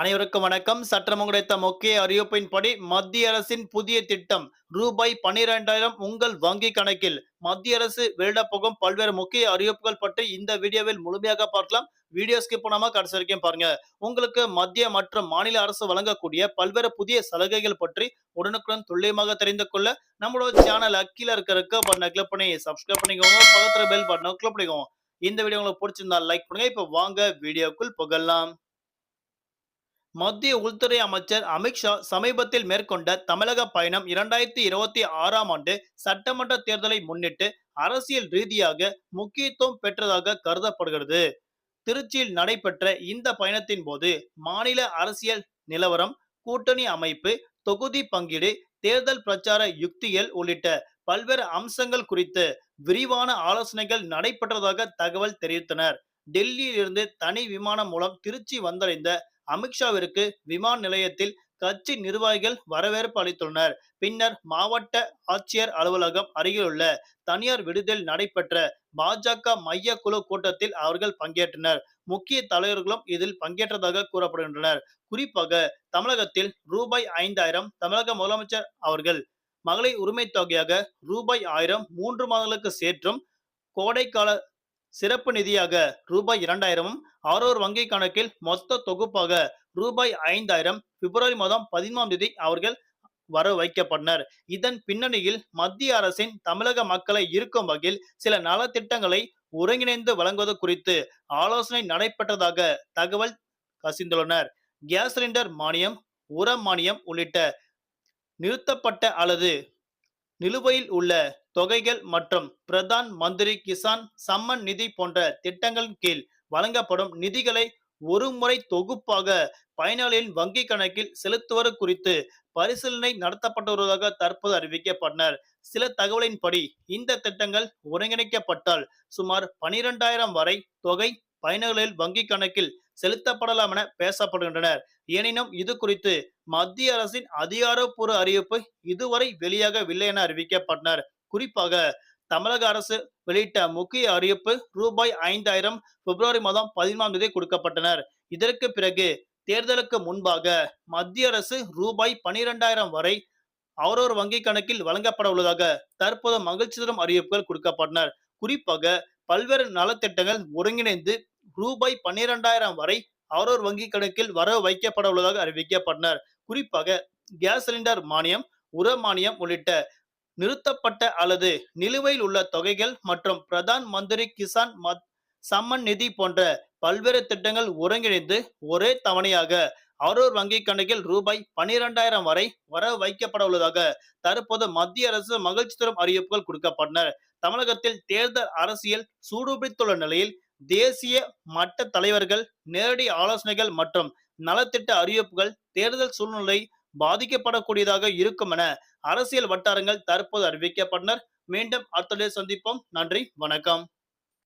அனைவருக்கும் வணக்கம். சற்றம் கிடைத்த முக்கிய அறிவிப்பின்படி மத்திய அரசின் புதிய திட்டம் ரூபாய் பனிரெண்டாயிரம் உங்கள் வங்கி கணக்கில். மத்திய அரசு வெளியிடப்போகும் பல்வேறு முக்கிய அறிவிப்புகள் பற்றி இந்த வீடியோவில் முழுமையாக பார்க்கலாம். வீடியோ ஸ்கிப் பண்ணாம கடைசி வரைக்கும் பாருங்க. உங்களுக்கு மத்திய மற்றும் மாநில அரசு வழங்கக்கூடிய பல்வேறு புதிய சலுகைகள் பற்றி உடனுக்குடன் துல்லியமாக தெரிந்து கொள்ள நம்மளோட சேனல் அக்கீழ இருக்கிற பட்டனை கிளிக் பண்ணி சப்ஸ்கிரைப் பண்ணிக்கோங்க. பக்கத்துல பெல் பட்டனை கிளிக் பண்ணிக்கோங்க. இந்த வீடியோ உங்களுக்கு பிடிச்சிருந்தா லைக் பண்ணுங்க. இப்ப வாங்க. வீடியோக்குள் புகழலாம். மத்திய உள்துறை அமைச்சர் அமித்ஷா சமீபத்தில் மேற்கொண்ட தமிழக பயணம் இரண்டாயிரத்தி இருபத்தி ஆறாம் ஆண்டு சட்டமன்ற தேர்தலை முன்னிட்டு அரசியல் ரீதியாக முக்கியத்துவம் பெற்றதாக கருதப்படுகிறது. திருச்சியில் நடைபெற்ற இந்த பயணத்தின் போது மாநில அரசியல் நிலவரம் கூட்டணி அமைப்பு தொகுதி பங்கீடு தேர்தல் பிரச்சார யுக்திகள் உள்ளிட்ட பல்வேறு அம்சங்கள் குறித்து விரிவான ஆலோசனைகள் நடைபெற்றதாக தகவல் தெரிவித்தனர். டெல்லியில் இருந்து தனி விமானம் மூலம் திருச்சி வந்தடைந்த அமித்ஷாவிற்கு விமான நிலையத்தில் கட்சி நிர்வாகிகள் வரவேற்பு அளித்துள்ளனர். பின்னர் மாவட்ட ஆட்சியர் அலுவலகம் அருகிலுள்ள தனியார் விடுதியில் நடைபெற்ற பாஜக மைய குழு கூட்டத்தில் அவர்கள் பங்கேற்றனர். முக்கிய தலைவர்களும் இதில் பங்கேற்றதாக கூறப்படுகின்றனர். குறிப்பாக தமிழகத்தில் ரூபாய் ஐந்தாயிரம் தமிழக முதலமைச்சர் அவர்கள் மகளிர் உரிமை தொகையாக ரூபாய் ஆயிரம் மூன்று மாதங்களுக்கு சேற்றும் கோடைக்கால சிறப்பு நிதியாக ரூபாய் இரண்டாயிரமும் ஆரோர் வங்கி கணக்கில் மொத்த தொகுப்பாக ரூபாய் ஐந்தாயிரம் பிப்ரவரி மாதம் பதிமூணாம் தேதி அவர்கள் வர வைக்கப்பட்டனர். இதன் பின்னணியில் மத்திய அரசின் தமிழக மக்களை இருக்கும் வகையில் சில நலத்திட்டங்களை ஒருங்கிணைந்து வழங்குவது குறித்து ஆலோசனை நடைபெற்றதாக தகவல் கசிந்துள்ளனர். கேஸ் சிலிண்டர் மானியம் உர மானியம் உள்ளிட்ட நிறுத்தப்பட்ட அல்லது நிலுவையில் உள்ள தொகைகள் மற்றும் பிரதான் மந்திரி கிசான் சம்மன் நிதி போன்ற திட்டங்களின் கீழ் வழங்கப்படும் நிதிகளை ஒரு முறை தொகுப்பாக பயனாளியின் வங்கி கணக்கில் செலுத்துவது குறித்து பரிசீலனை நடத்தப்பட்டு வருவதாக தற்போது அறிவிக்கப்பட்டனர். சில தகவலின்படி இந்த திட்டங்கள் ஒருங்கிணைக்கப்பட்டால் சுமார் பனிரெண்டாயிரம் வரை தொகை பயனாளிகள் வங்கி கணக்கில் செலுத்தப்படலாம் என பேசப்படுகின்றனர். எனினும் இது குறித்து மத்திய அரசின் அதிகாரப்பூர்வ அறிவிப்பு இதுவரை வெளியாகவில்லை என அறிவிக்கப்பட்டனர். குறிப்பாக தமிழக அரசு வெளியிட்ட முக்கிய அறிவிப்பு ரூபாய் ஐந்தாயிரம் பிப்ரவரி மாதம் பதினாம் தேதி கொடுக்கப்பட்டனர். இதற்கு பிறகு தேர்தலுக்கு முன்பாக மத்திய அரசு ரூபாய் பனிரெண்டாயிரம் வரை அவரோர் வங்கி கணக்கில் வழங்கப்பட உள்ளதாக தற்போது மகிழ்ச்சி தரும் அறிவிப்புகள் கொடுக்கப்பட்டனர். குறிப்பாக பல்வேறு நலத்திட்டங்கள் ஒருங்கிணைந்து ரூபாய் பன்னிரெண்டாயிரம் வரை அவரோர் வங்கி கணக்கில் வரவு வைக்கப்பட உள்ளதாக அறிவிக்கப்பட்டனர். குறிப்பாக கேஸ் சிலிண்டர் மானியம் உர மானியம் உள்ளிட்ட நிறுத்தப்பட்ட அல்லது நிலுவையில் உள்ள தொகைகள் மற்றும் பிரதான் மந்திரி கிசான் மத் சம்மன் நிதி போன்ற பல்வேறு திட்டங்கள் ஒருங்கிணைந்து ஒரே தவணையாக அரூர் வங்கி கணக்கில் ரூபாய் பனிரெண்டாயிரம் வரை வர வைக்கப்பட உள்ளதாக தற்போது மத்திய அரசு மகிழ்ச்சி தரும் அறிவிப்புகள் கொடுக்கப்பட்டனர் தமிழகத்தில் தேர்தல் அரசியல் சூடுபிடித்துள்ள நிலையில் தேசிய மட்ட தலைவர்கள் நேரடி ஆலோசனைகள் மற்றும் நலத்திட்ட அறிவிப்புகள் தேர்தல் சூழ்நிலை பாதிக்கப்படக்கூடியதாக இருக்கும் என அரசியல் வட்டாரங்கள் தற்போது அறிவிக்கப்பட்டனர். மீண்டும் அடுத்த சந்திப்போம். நன்றி. வணக்கம்.